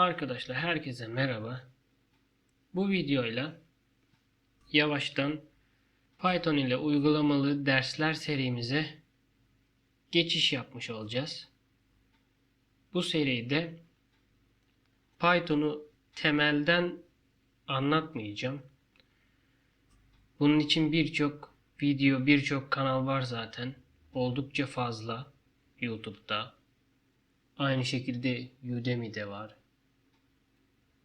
Arkadaşlar herkese merhaba. Bu videoyla yavaştan Python ile uygulamalı dersler serimize geçiş yapmış olacağız. Bu seride Python'u temelden anlatmayacağım. Bunun için birçok video, birçok kanal var zaten. Oldukça fazla YouTube'da. Aynı şekilde Udemy'de var.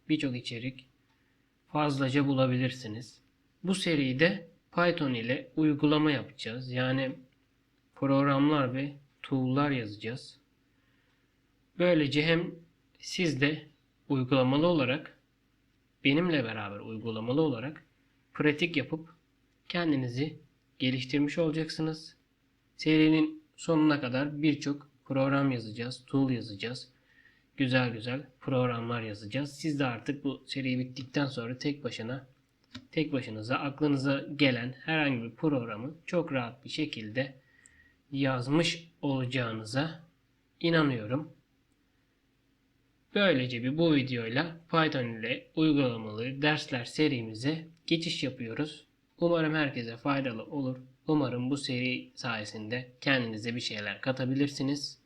Birçok içerik fazlaca bulabilirsiniz. Bu seride Python ile uygulama yapacağız. Yani programlar ve tool'lar yazacağız. Böylece hem siz de uygulamalı olarak benimle beraber uygulamalı olarak pratik yapıp kendinizi geliştirmiş olacaksınız. Serinin sonuna kadar birçok program yazacağız, tool yazacağız. Güzel güzel programlar yazacağız. Siz de artık bu seri bittikten sonra tek başına tek başınıza aklınıza gelen herhangi bir programı çok rahat bir şekilde yazmış olacağınıza inanıyorum. Böylece bir bu videoyla Python ile uygulamalı dersler serimize geçiş yapıyoruz. Umarım herkese faydalı olur. Umarım bu seri sayesinde kendinize bir şeyler katabilirsiniz.